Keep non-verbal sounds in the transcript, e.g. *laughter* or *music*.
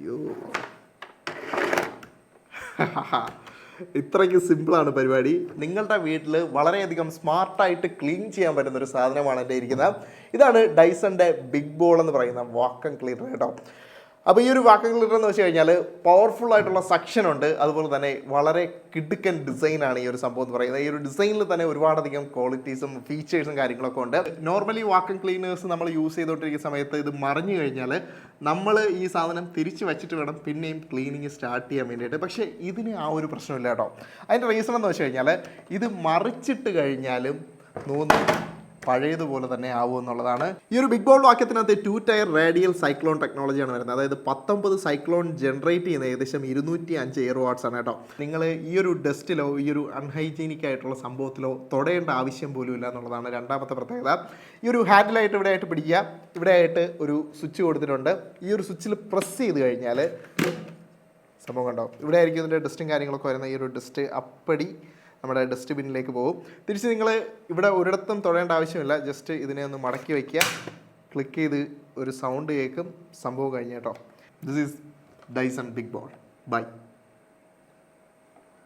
അയ്യോ. *laughs* ഇത്രയ്ക്ക് സിമ്പിളാണ് പരിപാടി. നിങ്ങളുടെ വീട്ടിൽ വളരെയധികം സ്മാർട്ടായിട്ട് ക്ലീൻ ചെയ്യാൻ പറ്റുന്ന ഒരു സാധനമാണ് എന്റെ ഇരിക്കുന്നത്. ഇതാണ് ഡൈസന്റെ ബിഗ് ബോൾ എന്ന് പറയുന്ന വാക്കം ക്ലീനർ കേട്ടോ. അപ്പോൾ ഈ ഒരു വാക്കുകൾ ഇട്ടെന്ന് വെച്ച് കഴിഞ്ഞാൽ പവർഫുൾ ആയിട്ടുള്ള സക്ഷൻ ഉണ്ട്. അതുപോലെ തന്നെ വളരെ കിടുക്കൻ ഡിസൈനാണ് ഈ ഒരു സംഭവം എന്ന് പറയുന്നത്. ഈ ഒരു ഡിസൈനിൽ തന്നെ ഒരുപാടധികം ക്വാളിറ്റീസും ഫീച്ചേഴ്സും കാര്യങ്ങളൊക്കെ ഉണ്ട്. നോർമലി വാക്കം ക്ലീനേഴ്സ് നമ്മൾ യൂസ് ചെയ്തുകൊണ്ടിരിക്കുന്ന സമയത്ത് ഇത് മറിഞ്ഞു കഴിഞ്ഞാൽ നമ്മൾ ഈ സാധനം തിരിച്ച് വെച്ചിട്ട് വേണം പിന്നെയും ക്ലീനിങ് സ്റ്റാർട്ട് ചെയ്യാൻ വേണ്ടിയിട്ട്. പക്ഷേ ഇതിന് ആ ഒരു പ്രശ്നമില്ല കേട്ടോ. അതിന്റെ റീസൺ എന്ന് വെച്ച് കഴിഞ്ഞാൽ ഇത് മറിച്ചിട്ട് കഴിഞ്ഞാലും നൂന്ന് പഴയതുപോലെ തന്നെ ആവും എന്നുള്ളതാണ്. ഈ ഒരു ബിഗ് ബോൾ വാക്യത്തിനകത്ത് ടു ടയർ റേഡിയൽ സൈക്ലോൺ ടെക്നോളജിയാണ് വരുന്നത്. അതായത് പത്തൊമ്പത് സൈക്ലോൺ ജനറേറ്റ് ചെയ്യുന്ന ഏകദേശം ഇരുന്നൂറ്റി അഞ്ച് എയർ വാട്ട്സ് ആണ് കേട്ടോ. നിങ്ങൾ ഈ ഒരു ഡസ്റ്റിലോ ഈ ഒരു അൺഹൈജീനിക് ആയിട്ടുള്ള സംഭവത്തിലോ തൊടേണ്ട ആവശ്യം പോലും ഇല്ല എന്നുള്ളതാണ് രണ്ടാമത്തെ പ്രത്യേകത. ഈ ഒരു ഹാൻഡിലായിട്ട് ഇവിടെ ആയിട്ട് പിടിക്കുക. ഇവിടെ ആയിട്ട് ഒരു സ്വിച്ച് കൊടുത്തിട്ടുണ്ട്. ഈ ഒരു സ്വിച്ചിൽ പ്രസ് ചെയ്ത് കഴിഞ്ഞാൽ സംഭവം കണ്ടോ? ഇവിടെ ആയിരിക്കും ഇതിന്റെ ഡസ്റ്റും കാര്യങ്ങളൊക്കെ വരുന്ന ഈ ഒരു ഡസ്റ്റ് അപ്പടി നമ്മുടെ ഡസ്റ്റ് ബിന്നിലേക്ക് പോകും. തിരിച്ച് നിങ്ങൾ ഇവിടെ ഒരിടത്തും തൊടേണ്ട ആവശ്യമില്ല. ജസ്റ്റ് ഇതിനെ ഒന്ന് മടക്കി വയ്ക്കുക. ക്ലിക്ക് ചെയ്ത് ഒരു സൗണ്ട് കേൾക്കും. സംഭവം കഴിഞ്ഞ കേട്ടോ. This is Dyson big ball by